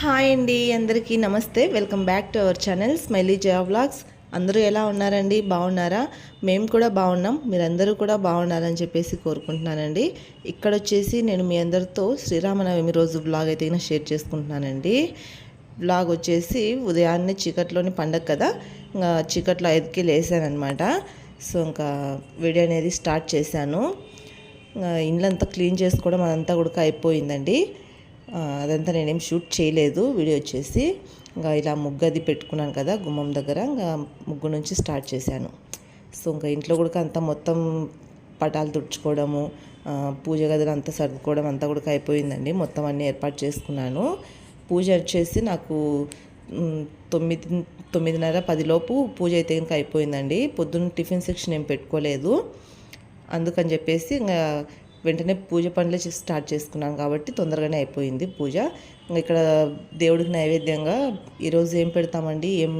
Hi అండి అందరికీ నమస్తే. Welcome back to our channel smiley Jaya vlogs. అందరూ ఎలా ఉన్నారండి? బాగున్నారా? మేము కూడా బాగున్నాం. మీరందరూ కూడా బాగున్నారని చెప్పేసి కోరుకుంటున్నానండి. ఇక్కడ వచ్చేసి నేను మీ అందరితో శ్రీరామనవమి రోజు వ్లాగ్ అయితే షేర్ చేసుకుంటున్నానండి. వ్లాగ్ వచ్చేసి ఉదయాన్నే చీకట్లోని పండగ కదా ఇంకా చీకట్లో ఐదుకి లేసానమాట సో ఇంకా వీడియో అనేది స్టార్ట్ చేశాను. ఇండ్లంతా క్లీన్ చేసుకోవడం అదంతా కూడా అయిపోయిందండి. అదంతా నేనేం షూట్ చేయలేదు. వీడియో వచ్చేసి ఇంకా ఇలా ముగ్గు అది పెట్టుకున్నాను కదా గుమ్మం దగ్గర. ఇంకా ముగ్గు నుంచి స్టార్ట్ చేశాను. సో ఇంకా ఇంట్లో కూడా అంతా మొత్తం పటాలు తుడుచుకోవడము పూజ గదులు అంతా సర్దుకోవడం అంతా కూడా అయిపోయిందండి. మొత్తం అన్నీ ఏర్పాటు చేసుకున్నాను. పూజ వచ్చేసి నాకు తొమ్మిది తొమ్మిదిన్నర పదిలోపు పూజ అయితే ఇంకా అయిపోయిందండి. పొద్దున్న టిఫిన్ సెక్షన్ ఏం పెట్టుకోలేదు. అందుకని చెప్పేసి ఇంకా వెంటనే పూజ పనులే స్టార్ట్ చేసుకున్నాను కాబట్టి తొందరగానే అయిపోయింది పూజ. ఇక్కడ దేవుడికి నైవేద్యంగా ఈరోజు ఏం పెడతామండి? ఏం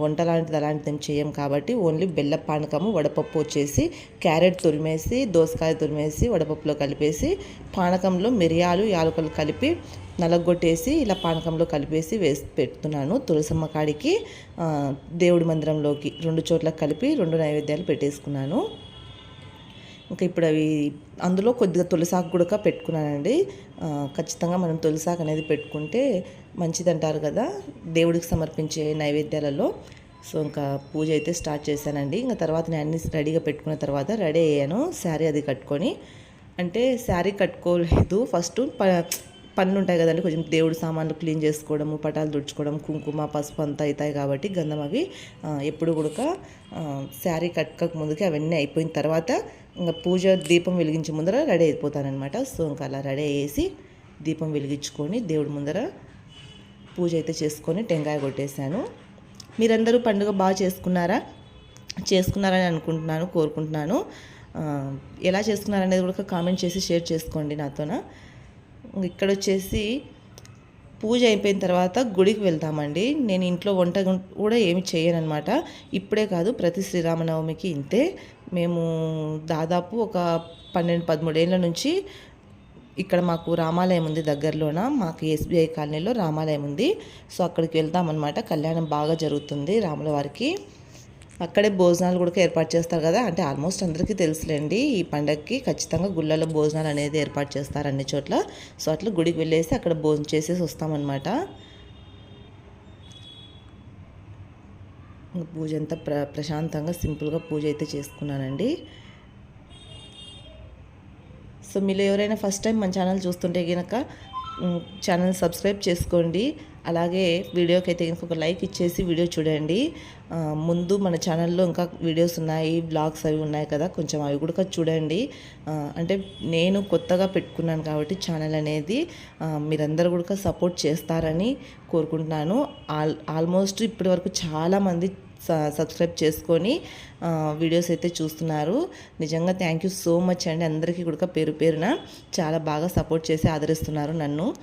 వంట లాంటిది అలాంటిది ఏం చేయం కాబట్టి ఓన్లీ బెల్ల పానకము వడపప్పు వచ్చేసి క్యారెట్ తురిమేసి దోసకాయ తురిమేసి వడపప్పులో కలిపేసి పానకంలో మిరియాలు యాలకులు కలిపి నలగొట్టేసి ఇలా పానకంలో కలిపేసి వేసి పెడుతున్నాను. తులసమ్మ కాడికి దేవుడి మందిరంలోకి రెండు చోట్ల కలిపి రెండు నైవేద్యాలు పెట్టేసుకున్నాను. ఇంకా ఇప్పుడు అవి అందులో కొద్దిగా తులసాకు కూడా పెట్టుకున్నానండి. ఖచ్చితంగా మనం తులసాకు అనేది పెట్టుకుంటే మంచిదంటారు కదా దేవుడికి సమర్పించే నైవేద్యాలలో. సో ఇంకా పూజ అయితే స్టార్ట్ చేశానండి. ఇంకా తర్వాత నేను అన్ని రెడీగా పెట్టుకున్న తర్వాత రెడీ అయ్యాను శారీ అది కట్టుకొని. అంటే శారీ కట్టుకోలేదు. ఫస్ట్ ప పనులు ఉంటాయి కదండి. కొంచెం దేవుడు సామాన్లు క్లీన్ చేసుకోవడము పటాలు తుడుచుకోవడం కుంకుమ పసుపు అంతా అవుతాయి కాబట్టి గంధం అవి ఎప్పుడు కూడా శారీ కట్టక ముందుకి అవన్నీ అయిపోయిన తర్వాత ఇంకా పూజ దీపం వెలిగించే ముందర రెడీ అయిపోతానమాట సో ఇంకా అలా రెడీ అయ్యేసి దీపం వెలిగించుకొని దేవుడి ముందర పూజ అయితే చేసుకొని టెంకాయ కొట్టేశాను. మీరందరూ పండుగ బాగా చేసుకున్నారా? చేసుకున్నారని అనుకుంటున్నాను కోరుకుంటున్నాను. ఎలా చేసుకున్నారనేది కూడా కామెంట్ చేసి షేర్ చేసుకోండి నాతోన. ఇక్కడ వచ్చేసి పూజ అయిపోయిన తర్వాత గుడికి వెళ్తామండి. నేను ఇంట్లో వంట కూడా ఏమి చేయనమాట ఇప్పుడే కాదు ప్రతి శ్రీరామనవమికి ఇంతే. మేము దాదాపు ఒక పన్నెండు పదమూడేళ్ళ నుంచి ఇక్కడ మాకు రామాలయం ఉంది దగ్గరలోన. మాకు ఎస్బీఐ కాలనీలో రామాలయం ఉంది. సో అక్కడికి వెళ్తామన్నమాట. కళ్యాణం బాగా జరుగుతుంది రాముల వారికి అక్కడే భోజనాలు కూడా ఏర్పాటు చేస్తారు కదా. అంటే ఆల్మోస్ట్ అందరికీ తెలుసులేండి ఈ పండగకి ఖచ్చితంగా గుళ్ళలో భోజనాలు అనేది ఏర్పాటు చేస్తారు అన్ని చోట్ల. సో అట్లా గుడికి వెళ్ళేసి అక్కడ భోజనం చేసేసి వస్తామన్నమాట. పూజ అంతా ప్ర ప్రశాంతంగా సింపుల్గా పూజ అయితే చేసుకున్నానండి. సో మీరు ఎవరైనా ఫస్ట్ టైం మన ఛానల్ చూస్తుంటే కనుక ఛానల్ సబ్స్క్రైబ్ చేసుకోండి. అలాగే వీడియోకి అయితే ఇంకొక ఒక లైక్ ఇచ్చేసి వీడియో చూడండి. ముందు మన ఛానల్లో ఇంకా వీడియోస్ ఉన్నాయి బ్లాగ్స్ అవి ఉన్నాయి కదా కొంచెం అవి కూడా చూడండి. అంటే నేను కొత్తగా పెట్టుకున్నాను కాబట్టి ఛానల్ అనేది మీరందరూ కూడా సపోర్ట్ చేస్తారని కోరుకుంటున్నాను. ఆల్ ఆల్మోస్ట్ ఇప్పటి వరకు చాలామంది స- సబ్స్క్రైబ్ చేసుకొని వీడియోస్ అయితే చూస్తున్నారు. నిజంగా థ్యాంక్ యూ సో మచ్ అండి. అందరికీ కూడా పేరు పేరున చాలా బాగా సపోర్ట్ చేసి ఆదరిస్తున్నారు నన్ను.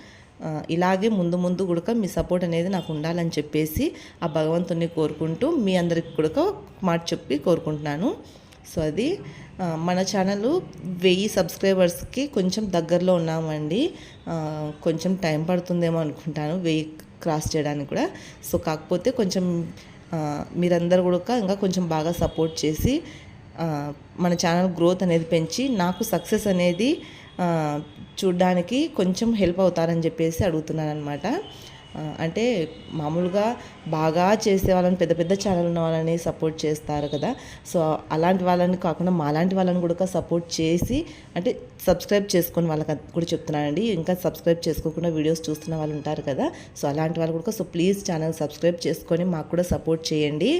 ఇలాగే ముందు ముందు కూడా మీ సపోర్ట్ అనేది నాకు ఉండాలని చెప్పేసి ఆ భగవంతుని కోరుకుంటూ మీ అందరికి కూడా మాట చెప్పి కోరుకుంటున్నాను. సో అది మన ఛానల్ వెయ్యి సబ్స్క్రైబర్స్కి కొంచెం దగ్గరలో ఉన్నామండి. కొంచెం టైం పడుతుందేమో అనుకుంటాను వెయ్యి క్రాస్ చేయడానికి కూడా. సో కాకపోతే కొంచెం మీరందరూ కూడా ఇంకా కొంచెం బాగా సపోర్ట్ చేసి మన ఛానల్ గ్రోత్ అనేది పెంచి నాకు సక్సెస్ అనేది చూడడానికి కొంచెం హెల్ప్ అవుతారని చెప్పేసి అడుగుతున్నాను అనమాట అంటే మామూలుగా బాగా చేసే వాళ్ళని పెద్ద పెద్ద ఛానల్ ఉన్న వాళ్ళని సపోర్ట్ చేస్తారు కదా. సో అలాంటి వాళ్ళని కాకుండా మాలాంటి వాళ్ళని కూడా సపోర్ట్ చేసి అంటే సబ్స్క్రైబ్ చేసుకొని వాళ్ళకి కూడా చెప్తున్నానండి. ఇంకా సబ్స్క్రైబ్ చేసుకోకుండా వీడియోస్ చూస్తున్న వాళ్ళు ఉంటారు కదా. సో అలాంటి వాళ్ళు కూడా సో ప్లీజ్ ఛానల్ సబ్స్క్రైబ్ చేసుకొని మాకు కూడా సపోర్ట్ చేయండి.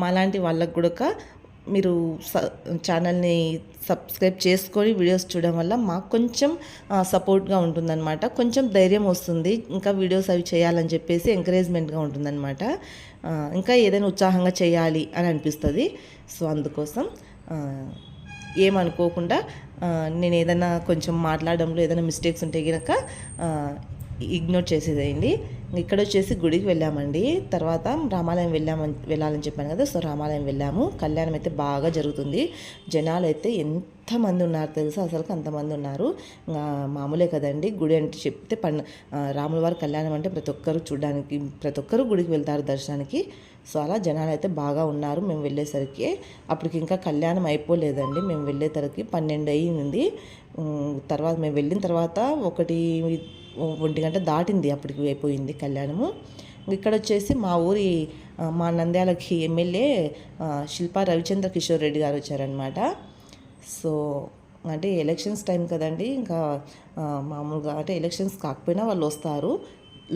మాలాంటి వాళ్ళకు కూడా మీరు స ఛానల్ని సబ్స్క్రైబ్ చేసుకొని వీడియోస్ చూడడం వల్ల మాకు కొంచెం సపోర్ట్గా ఉంటుందన్నమాట. కొంచెం ధైర్యం వస్తుంది. ఇంకా వీడియోస్ అవి చేయాలని చెప్పేసి ఎంకరేజ్మెంట్గా ఉంటుందన్నమాట. ఇంకా ఏదైనా ఉత్సాహంగా చేయాలి అని అనిపిస్తుంది. సో అందుకోసం ఏమనుకోకుండా నేను ఏదైనా కొంచెం మాట్లాడడంలో ఏదైనా మిస్టేక్స్ ఉంటే కనుక ఇగ్నోర్ చేసేదేయండి ఇక్కడ వచ్చేసి గుడికి వెళ్ళామండి. తర్వాత రామాలయం వెళ్ళామని వెళ్ళాలని చెప్పాను కదా సో రామాలయం వెళ్ళాము. కళ్యాణం అయితే బాగా జరుగుతుంది. జనాలు అయితే ఎంతమంది ఉన్నారు తెలుసా అసలు అంతమంది ఉన్నారు మామూలే కదండి. గుడి అంటే చెప్తే పండు రాముల వారి కళ్యాణం అంటే ప్రతి ఒక్కరు చూడడానికి ప్రతి ఒక్కరు గుడికి వెళ్తారు దర్శనానికి. సో అలా జనాలు అయితే బాగా ఉన్నారు మేము వెళ్ళేసరికి. అప్పటికి ఇంకా కళ్యాణం అయిపోలేదండి. మేము వెళ్ళేసరికి పన్నెండు అయ్యింది తర్వాత మేము వెళ్ళిన తర్వాత ఒకటి ఒంటి గంట దాటింది అప్పటికి అయిపోయింది కళ్యాణము. ఇక్కడ వచ్చేసి మా ఊరి మా నంద్యాలకి ఎమ్మెల్యే శిల్పా రవిచంద్ర కిషోర్ రెడ్డి గారు వచ్చారనమాట సో అంటే ఎలక్షన్స్ టైం కదండి ఇంకా మామూలుగా అంటే ఎలక్షన్స్ కాకపోయినా వాళ్ళు వస్తారు.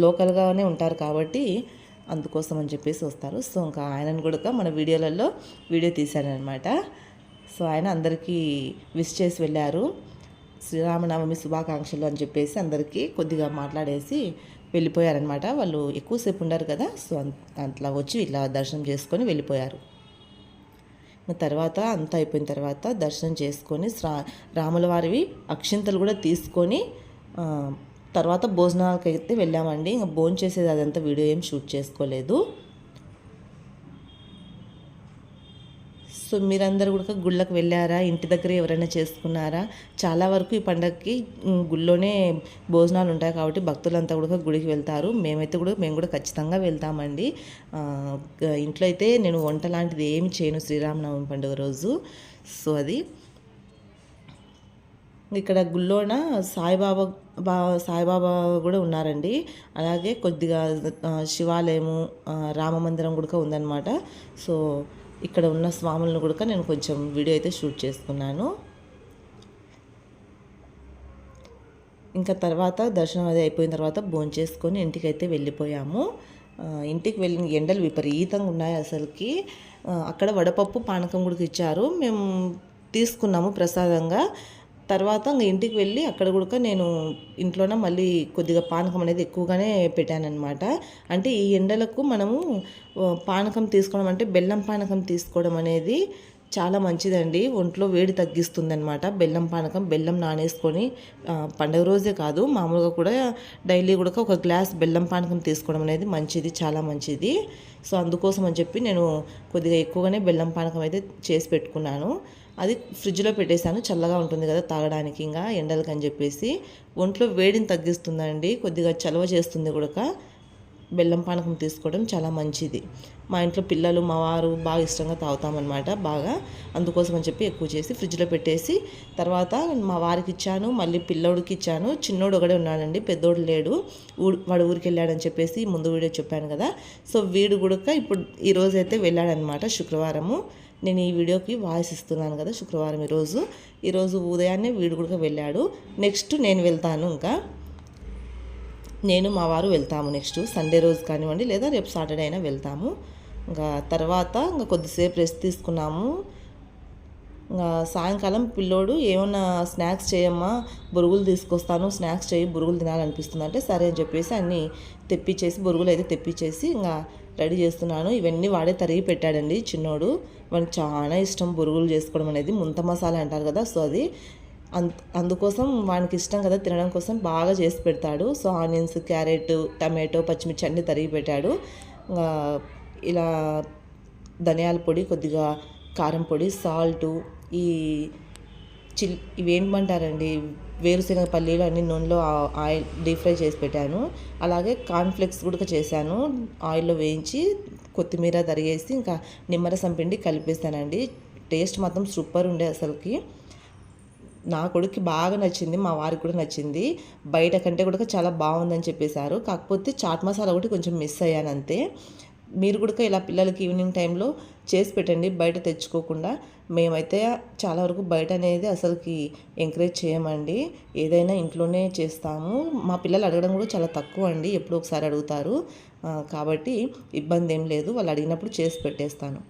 లోకల్గానే ఉంటారు కాబట్టి అందుకోసం అని చెప్పేసి వస్తారు. సో ఇంకా ఆయనను కూడా మన వీడియోలలో వీడియో తీశారనమాట సో ఆయన అందరికీ విష్ చేసి వెళ్ళారు. శ్రీరామనవమి శుభాకాంక్షలు అని చెప్పేసి అందరికీ కొద్దిగా మాట్లాడేసి వెళ్ళిపోయారనమాట వాళ్ళు ఎక్కువసేపు ఉండరు కదా సో అట్లా వచ్చి ఇట్లా దర్శనం చేసుకొని వెళ్ళిపోయారు. తర్వాత అంతా అయిపోయిన తర్వాత దర్శనం చేసుకొని శ్రా రాముల వారివి అక్షింతలు కూడా తీసుకొని తర్వాత భోజనాలకైతే వెళ్ళామండి. ఇంకా భోజనం చేసేది అదంతా వీడియో ఏం షూట్ చేసుకోలేదు. సో మీరందరూ కూడా గుళ్ళకి వెళ్ళారా? ఇంటి దగ్గర ఎవరైనా చేసుకున్నారా? చాలా వరకు ఈ పండగకి గుళ్ళోనే భోజనాలు ఉంటాయి కాబట్టి భక్తులంతా కూడా గుడికి వెళ్తారు. మేమైతే కూడా మేము కూడా ఖచ్చితంగా వెళ్తామండి. ఇంట్లో అయితే నేను వంట లాంటిది ఏమి చేయను శ్రీరామనవమి పండుగ రోజు. సో అది. ఇక్కడ గుళ్ళోన సాయిబాబా బా సాయిబాబా కూడా ఉన్నారండి. అలాగే కొద్దిగా శివాలయము రామ మందిరం కూడా ఉందన్నమాట. సో ఇక్కడ ఉన్న స్వాములను కూడా నేను కొంచెం వీడియో అయితే షూట్ చేసుకున్నాను. ఇంకా తర్వాత దర్శనం అది అయిపోయిన తర్వాత భోంచేసుకొని ఇంటికి అయితే వెళ్ళిపోయాము. ఇంటికి వెళ్ళిన ఎండలు విపరీతంగా ఉన్నాయి అసలుకి. అక్కడ వడపప్పు పానకం కూడా ఇచ్చారు. మేము తీసుకున్నాము ప్రసాదంగా. తర్వాత ఇంకా ఇంటికి వెళ్ళి అక్కడ కూడా నేను ఇంట్లోనే మళ్ళీ కొద్దిగా పానకం అనేది ఎక్కువగానే పెట్టానన్నమాట. అంటే ఈ ఎండలకు మనము పానకం తీసుకోవడం అంటే బెల్లం పానకం తీసుకోవడం అనేది చాలా మంచిదండి. ఒంట్లో వేడి తగ్గిస్తుందనమాట బెల్లం పానకం బెల్లం నానేసుకొని పండుగ పండగ రోజే కాదు మామూలుగా కూడా డైలీ కూడా ఒక గ్లాస్ బెల్లం పానకం తీసుకోవడం అనేది మంచిది చాలా మంచిది. సో అందుకోసం అని చెప్పి నేను కొద్దిగా ఎక్కువగానే బెల్లం పానకం అయితే చేసి పెట్టుకున్నాను. అది ఫ్రిడ్జ్లో పెట్టేశాను. చల్లగా ఉంటుంది కదా తాగడానికి ఇంకా ఎండలకి అని చెప్పేసి. ఒంట్లో వేడిని తగ్గిస్తుందండి. కొద్దిగా చలవ చేస్తుంది కూడా బెల్లం పానకం తీసుకోవడం చాలా మంచిది. మా ఇంట్లో పిల్లలు మా వారు బాగా ఇష్టంగా తాగుతామన్నమాట బాగా. అందుకోసం అని చెప్పి ఎక్కువ చేసి ఫ్రిడ్జ్లో పెట్టేసి తర్వాత మా వారికి ఇచ్చాను మళ్ళీ పిల్లోడికి ఇచ్చాను. చిన్నోడు ఒకడే ఉన్నాడండి పెద్దోడు లేడు. ఊరు వాడు ఊరికి వెళ్ళాడని చెప్పేసి ముందు వీడియో చెప్పాను కదా. సో వీడు కూడా ఇప్పుడు ఈ వెళ్ళాడనమాట శుక్రవారము. నేను ఈ వీడియోకి వాయిస్ ఇస్తున్నాను కదా శుక్రవారం ఈరోజు ఈరోజు ఉదయాన్నే వీడు కూడా వెళ్ళాడు. నెక్స్ట్ నేను వెళ్తాను ఇంకా. నేను మా వారు వెళ్తాము నెక్స్ట్ సండే రోజు కానివ్వండి లేదా రేపు సాటర్డే అయినా వెళ్తాము. ఇంకా తర్వాత ఇంకా కొద్దిసేపు రెస్ట్ తీసుకున్నాము. సాయంకాలం పిల్లోడు ఏమన్నా స్నాక్స్ చేయమ్మా బురుగులు తీసుకొస్తాను స్నాక్స్ చేయి బురుగులు తినాలనిపిస్తుంది అంటే సరే అని చెప్పేసి అన్నీ తెప్పించేసి బురుగులు అయితే తెప్పించేసి ఇంకా రెడీ చేస్తున్నాను. ఇవన్నీ వాడే తరిగి పెట్టాడండి చిన్నోడు. వానికి చాలా ఇష్టం బురుగులు చేసుకోవడం అనేది. ముంత మసాలా అంటారు కదా సో అది అంత అందుకోసం వానికి ఇష్టం కదా తినడం కోసం బాగా చేసి పెడతాడు. సో ఆనియన్స్ క్యారెట్ టమాటో పచ్చిమిర్చి అన్నీ తరిగి పెట్టాడు. ఇంకా ఇలా ధనియాల పొడి కొద్దిగా కారం పొడి సాల్టు ఈ చిల్ ఇవేమంటారండి? వేరుశనగ పల్లీలు అన్ని నూనెలో ఆయిల్ డీప్ ఫ్రై చేసి పెట్టాను. అలాగే కార్న్ఫ్లెక్స్ కూడా చేశాను. ఆయిల్లో వేయించి కొత్తిమీర తరిగేసి ఇంకా నిమ్మరసం పిండి కలిపేస్తానండి టేస్ట్ మాత్రం సూపర్ ఉండే అసలుకి. నా కొడుక్కి బాగా నచ్చింది మా వారికి కూడా నచ్చింది. బయట కంటే కూడా చాలా బాగుందని చెప్పేశారు. కాకపోతే చాట్ మసాలా ఒకటి కొంచెం మిస్ అయ్యాను అంతే. మీరు కూడా ఇలా పిల్లలకి ఈవినింగ్ టైంలో చేసి పెట్టండి బయట తెచ్చుకోకుండా. మేమైతే చాలా వరకు బయట అనేది అసలుకి ఎంకరేజ్ చేయమండి. ఏదైనా ఇంట్లోనే చేస్తాము. మా పిల్లలు అడగడం కూడా చాలా తక్కువ అండి ఎప్పుడు ఒకసారి అడుగుతారు. కాబట్టి ఇబ్బంది ఏం లేదు వాళ్ళు అడిగినప్పుడు చేసి పెట్టేస్తాను.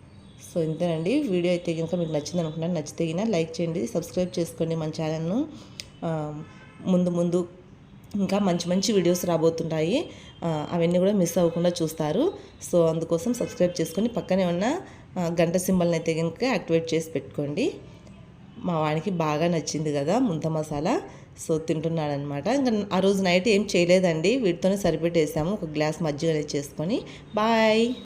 సో ఇంతేనండి. వీడియో అయితే కనుక మీకు నచ్చింది అనుకున్నాను నచ్చితే కనుక లైక్ చేయండి సబ్స్క్రైబ్ చేసుకోండి మన ఛానల్ను. ముందు ముందు ఇంకా మంచి మంచి వీడియోస్ రాబోతుంటాయి. అవన్నీ కూడా మిస్ అవ్వకుండా చూస్తారు. సో అందుకోసం సబ్స్క్రైబ్ చేసుకొని పక్కనే ఉన్న గంట సింబల్ని అయితే కనుక యాక్టివేట్ చేసి పెట్టుకోండి. మా వాడికి బాగా నచ్చింది కదా ముంత మసాలా. సో తింటున్నాడనమాట. ఇంకా ఆ రోజు నైట్ ఏం చేయలేదండి. వీటితోనే సరిపెట్టేసాము. ఒక గ్లాస్ మజ్జిగ చేసుకొని. బాయ్!